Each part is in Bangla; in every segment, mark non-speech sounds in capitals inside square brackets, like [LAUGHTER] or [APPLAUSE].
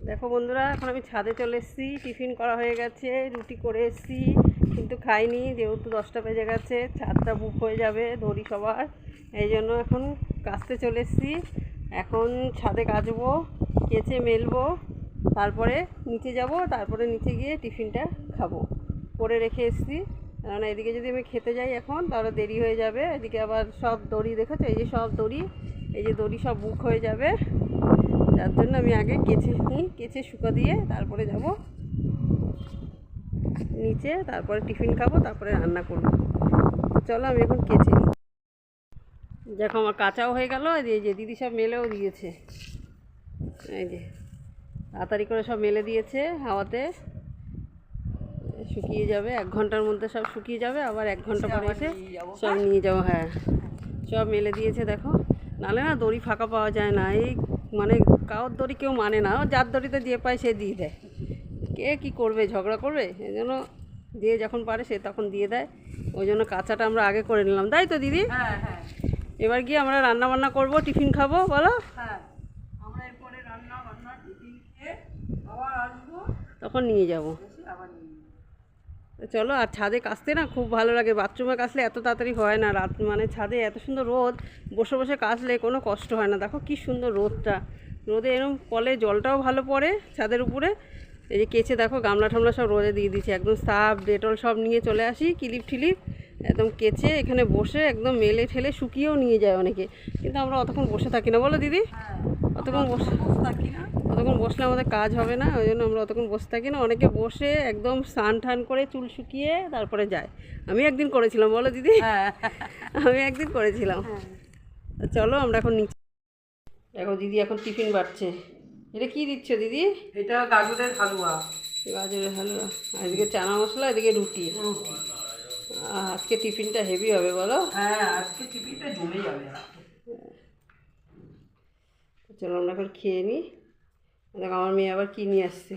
দেখো বন্ধুরা, এখন আমি ছাদে চলে এসেছি। টিফিন করা হয়ে গেছে, রুটি করে এসেছি, কিন্তু খাইনি, যেহেতু দশটা বেজে গেছে, ছাদটা বুক হয়ে যাবে ধরি সবার। এই জন্য এখন কাচতে চলে এসেছি। এখন ছাদে কাচবো, কেচে মেলবো, তারপরে নিচে যাব, তারপরে নিচে গিয়ে টিফিনটা খাব। করে রেখে এসেছি। কারণ এদিকে যদি আমি খেতে যাই এখন, তাহলে দেরি হয়ে যাবে। এদিকে আবার সব দড়ি দেখেছ? এই যে সব দড়ি, এই যে দড়ি সব বুক হয়ে যাবে। যার জন্য আমি আগে কেচে নিই কেচে শুকা দিয়ে তারপরে যাব। নিচে তারপরে টিফিন খাব তারপরে রান্না করব। তো চলো আমি এখন কেচে নিই। দেখো আমার কাঁচাও হয়ে গেল এই যে দিদি সব মেলেও দিয়েছে। এই যে তাড়াতাড়ি করে সব মেলে দিয়েছে হাওয়াতে। শুকিয়ে যাবে এক ঘণ্টার মধ্যে সব শুকিয়ে যাবে আবার এক ঘণ্টা পরে এসে সব নিয়ে যাব হ্যাঁ। সব মেলে দিয়েছে দেখো। নালে না দড়ি ফাঁকা পাওয়া যায় না এই মানে কারোর দড়ি কেউ মানে না যার দড়িতে যে পায় সে দিয়ে দেয়। কে কী করবে ঝগড়া করবে? এই জন্য যে যখন পারে সে তখন দিয়ে দেয়। ওই জন্য কাঁচাটা আমরা আগে করে নিলাম। তাই তো দিদি? হ্যাঁ হ্যাঁ। এবার গিয়ে আমরা রান্না বান্না করব টিফিন খাব বলো। হ্যাঁ আমরা এরপরে রান্না বান্না টিফিন খেয়ে আবার আসব। তখন নিয়ে যাব। আবার নিয়ে চলো আর ছাদে কাচতে না খুব ভালো লাগে। বাথরুমে কাচলে এত তাড়াতাড়ি হয় না। রাত মানে ছাদে এত সুন্দর রোদ, বসে বসে কাচলে কোনো কষ্ট হয় না। দেখো কি সুন্দর রোদটা। রোদে এরকম কলে জলটাও ভালো পড়ে ছাদের উপরে। এই যে কেচে দেখো গামলা ঠামলা সব রোদে দিয়ে দিচ্ছে একদম সাফ ডেটল সব নিয়ে চলে আসি, কিলিপ ঠিলিপ একদম কেচে এখানে বসে একদম মেলে ঠেলে শুকিয়েও নিয়ে যায় অনেকে। কিন্তু আমরা অতক্ষণ বসে থাকি না। বলো দিদি? হ্যাঁ। অতক্ষণ বসে থাকি না। অতক্ষণ বসলে আমাদের কাজ হবে না ওই জন্য আমরা অতক্ষণ বসে থাকি না। অনেকে বসে একদম স্নান টান করে চুল শুকিয়ে তারপরে যায়। আমি একদিন করেছিলাম বলো দিদি? হ্যাঁ। আমি একদিন করেছিলাম। তা চলো আমরা এখন নিচে দেখো দিদি এখন টিফিন বাড়ছে। এটা কি দিচ্ছ দিদি? এটা গাজরের হালুয়া। গাজরের হালুয়া। এদিকে চানা মশলা এদিকে রুটি। আজকে টিফিনটা হেভি হবে বলো। হ্যাঁ আজকে টিফিনটা জমে যাবে। চলো আমরা এখন খেয়ে নিই। দেখো আমার মেয়ে আবার কী নিয়ে আসছে?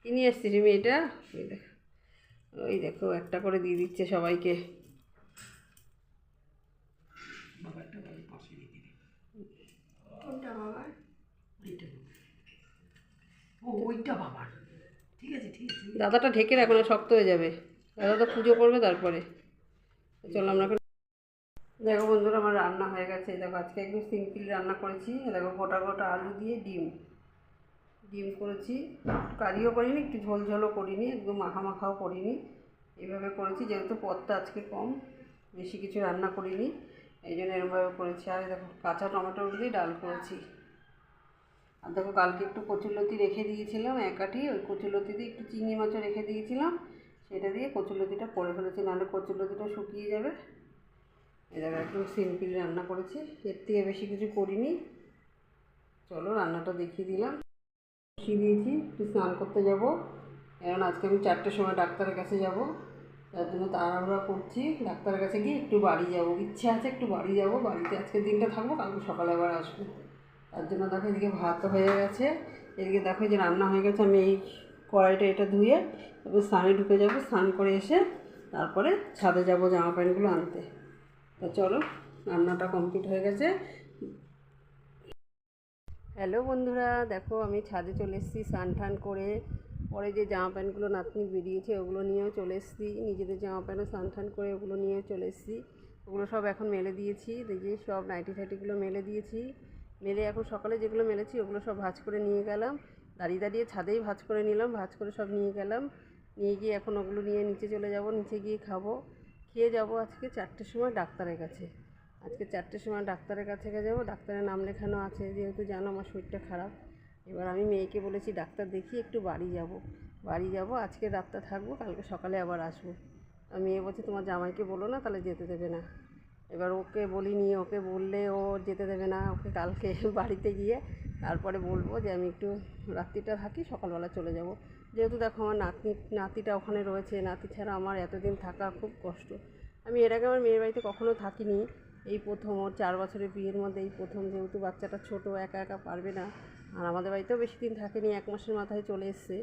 কী নিয়ে আসছে রে মেয়েটা? ওই দেখো ওই দেখো একটা করে দিয়ে দিচ্ছে সবাইকে। দাদাটা ঢেকে রাখো না শক্ত হয়ে যাবে। দাদা তো পুজো করবে তারপরে। চলো আমরা এখন দেখো বন্ধুরা, আমার রান্না হয়ে গেছে। দেখো, আজকে একদম সিম্পল রান্না করেছি। দেখো, গোটা গোটা আলু দিয়ে ডিম। ডিম করেছি। কারিও করিনি, একটু ঝোল ঝোলও করিনি, একদম মাখা মাখাও করিনি। এইভাবে করেছি, যেহেতু পদটা আজকে কম, বেশি কিছু রান্না করিনি। এই জন্য এরমভাবে করেছি। আর দেখো, কাঁচা টমেটো দিয়ে ডাল করেছি। আর দেখো, কালকে একটু কচুরলতি রেখে দিয়েছিলাম একাটি। ওই কচুরলতি দিয়ে একটু চিংড়ি মাছও রেখে দিয়েছিলাম। সেটা দিয়ে কচুরলতিটা করে ফেলেছি, নাহলে কচুরলতিটা শুকিয়ে যাবে। দেখো একদম সিম্পল রান্না করেছি। এর থেকে বেশি কিছু করিনি। চলো, রান্নাটা দেখিয়ে দিলাম। বসিয়ে দিয়েছি, একটু স্নান করতে যাব। কারণ আজকে আমি চারটের সময় ডাক্তারের কাছে যাব। তার জন্য তাড়াহুড়া করছি। ডাক্তারের কাছে গিয়ে একটু বাড়ি যাব। ইচ্ছে আছে একটু বাড়ি যাব। বাড়িতে আজকে দিনটা থাকব, কালকে সকালে আবার আসব। তার জন্য দেখো এদিকে ভাত হয়ে গেছে। এদিকে দেখো যে রান্না হয়ে গেছে। আমি এই কড়াইটা এটা ধুয়ে তারপর স্নানে ঢুকে যাব। স্নান করে এসে তারপরে ছাদে যাব জামা প্যান্টগুলো আনতে। তা চলো, রান্নাটা কমপ্লিট হয়ে গেছে। হ্যালো বন্ধুরা, দেখো আমি ছাদে চলে এসেছি স্নান টান করে। পরে যে জামা প্যান্টগুলো নাতনি বেরিয়েছে ওগুলো নিয়েও চলে এসেছি। নিজেদের জামা প্যান্টও স্নান টান করে ওগুলো নিয়েও চলে এসেছি। ওগুলো সব এখন মেলে দিয়েছি। দেখি সব নাইটি ফাইটিগুলো মেলে দিয়েছি। মেলে এখন সকালে যেগুলো মেলেছি ওগুলো সব ভাঁজ করে নিয়ে গেলাম। দাঁড়িয়ে দাঁড়িয়ে ছাদেই ভাঁজ করে নিলাম, ভাঁজ করে সব নিয়ে গেলাম। নিয়ে গিয়ে এখন ওগুলো নিয়ে নিচে চলে যাব, নিচে গিয়ে খাব। খেয়ে যাব আজকে চারটের সময় ডাক্তারের কাছে। আজকে চারটের সময় ডাক্তারের কাছে যাব, ডাক্তারের নাম লেখানো আছে, যেহেতু জানো আমার শরীরটা খারাপ। এবার আমি মেয়েকে বলেছি, ডাক্তার দেখি, একটু বাড়ি যাব। বাড়ি যাব, আজকে রাতটা থাকব, কালকে সকালে আবার আসব। মেয়ে বলছে, তোমার জামাইকে বলো না, তাহলে যেতে দেবে না। এবার ওকে বলিনি, ওকে বললে ও যেতে দেবে না, ওকে কালকে [LAUGHS] বাড়িতে গিয়ে তারপরে বলব যে, আমি একটু রাত্রিটা থাকি, সকালবেলা চলে যাব। যেহেতু দেখো আমার নাতনি, নাতিটা ওখানে রয়েছে, নাতি ছাড়া আমার এতদিন থাকা খুব কষ্ট। আমি এর আগে আমার মেয়ের বাড়িতে কখনো থাকিনি। এই প্রথম ওর চার বছরের বিয়ের মধ্যে এই প্রথম যেহেতু বাচ্চাটা ছোট, একা একা পারবে না। আর আমাদের বাড়িতেও বেশি দিন থাকেনি, এক মাসের মাথায় চলে এসছে।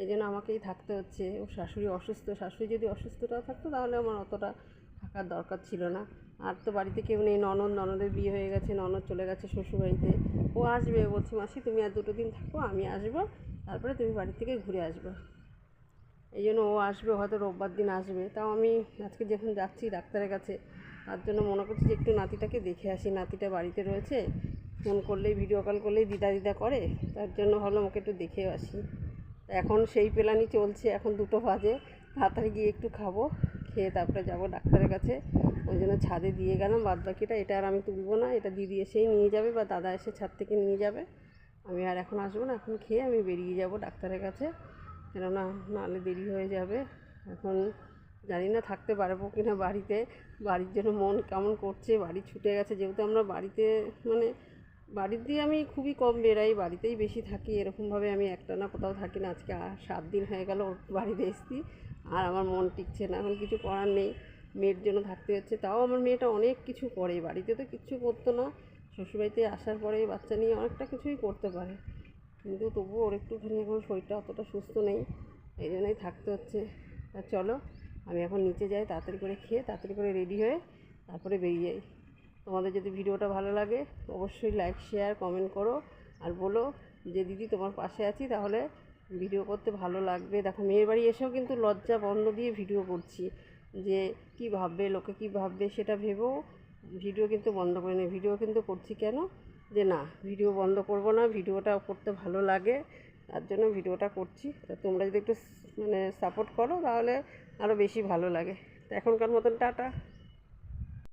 এই জন্য আমাকেই থাকতে হচ্ছে। ওর শাশুড়ি অসুস্থ, শাশুড়ি যদি অসুস্থটাও থাকতো তাহলে আমার অতটা থাকার দরকার ছিল না। আর তো বাড়িতে কেউ নেই, ননদ, ননদের বিয়ে হয়ে গেছে, ননদ চলে গেছে শ্বশুরবাড়িতে। ও আসবে বলছি, মাসি, তুমি আর দুটো দিন থাকো, আমি আসব, তারপরে তুমি বাড়ি থেকে ঘুরে আসবে। এই জন্য ও আসবে, হয়তো রোববার দিন আসবে। তাও আমি আজকে যখন যাচ্ছি ডাক্তারের কাছে, তার জন্য মনে করছি যে একটু নাতিটাকে দেখে আসি। নাতিটা বাড়িতে রয়েছে, ফোন করলেই, ভিডিও কল করলেই দিদা দিদা করে, তার জন্য ভাবলাম ওকে একটু দেখেও আসি। এখন সেই প্ল্যানই চলছে, এখন দুটো বাজে, তাড়াতাড়ি গিয়ে একটু খাব, খেয়ে তারপরে যাব ডাক্তারের কাছে। ওই জন্য ছাদে দিয়ে গেলাম বাদ বাকিটা এটা আর আমি তুলবো না, এটা দিদি এসেই নিয়ে যাবে বা দাদা এসে ছাদ থেকে নিয়ে যাবে। আমি আর এখন আসব না, এখন খেয়ে আমি বেরিয়ে যাব ডাক্তারের কাছে, কেননা নাহলে দেরি হয়ে যাবে। এখন জানি না থাকতে পারব কি না বাড়িতে, বাড়ির জন্য মন কেমন করছে, বাড়ি ছুটে গেছে, যেহেতু আমরা বাড়িতে মানে বাড়ির দিয়ে আমি খুবই কম বেরাই বাড়িতেই বেশি থাকি, এরকমভাবে আমি একটানা কোথাও থাকি না, আজকে সাত দিন হয়ে গেল ওর বাড়িতে এসেছি, আর আমার মন টিকছে না, এখন কিছু করার নেই। মেয়ের জন্য থাকতে হচ্ছে। তাও আমার মেয়েটা অনেক কিছু করে। বাড়িতে তো কিচ্ছু করতো না। শ্বশুরবাড়িতে আসার পরে বাচ্চা নিয়ে অনেকটা কিছুই করতে পারে। কিন্তু তবুও ওর একটুখানি এখন শরীরটা অতটা সুস্থ নেই। এই জন্যই থাকতে হচ্ছে। তা চলো, আমি এখন নিচে যাই, তাড়াতাড়ি করে খেয়ে তাড়াতাড়ি করে রেডি হয়ে তারপরে বেরিয়ে যাই তোমাদের যদি ভিডিওটা ভালো লাগে, অবশ্যই লাইক শেয়ার কমেন্ট করো। আর বলো যে, দিদি, তোমার পাশে আছি, তাহলে ভিডিও করতে ভালো লাগবে। দেখো, মেয়ের বাড়ি এসেও কিন্তু লজ্জা বন্ধ দিয়ে ভিডিও করছি। যে কি ভাববে, লোকে কি ভাববে সেটা ভেবেও ভিডিও কিন্তু বন্ধ করে নি ভিডিও কিন্তু করছি কেন? যে না, ভিডিও বন্ধ করব না, ভিডিওটা করতে ভালো লাগে, তার জন্য ভিডিওটা করছি। তা তোমরা যদি একটু মানে সাপোর্ট করো, তাহলে আরও বেশি ভালো লাগে। তো এখনকার মতন টাটা।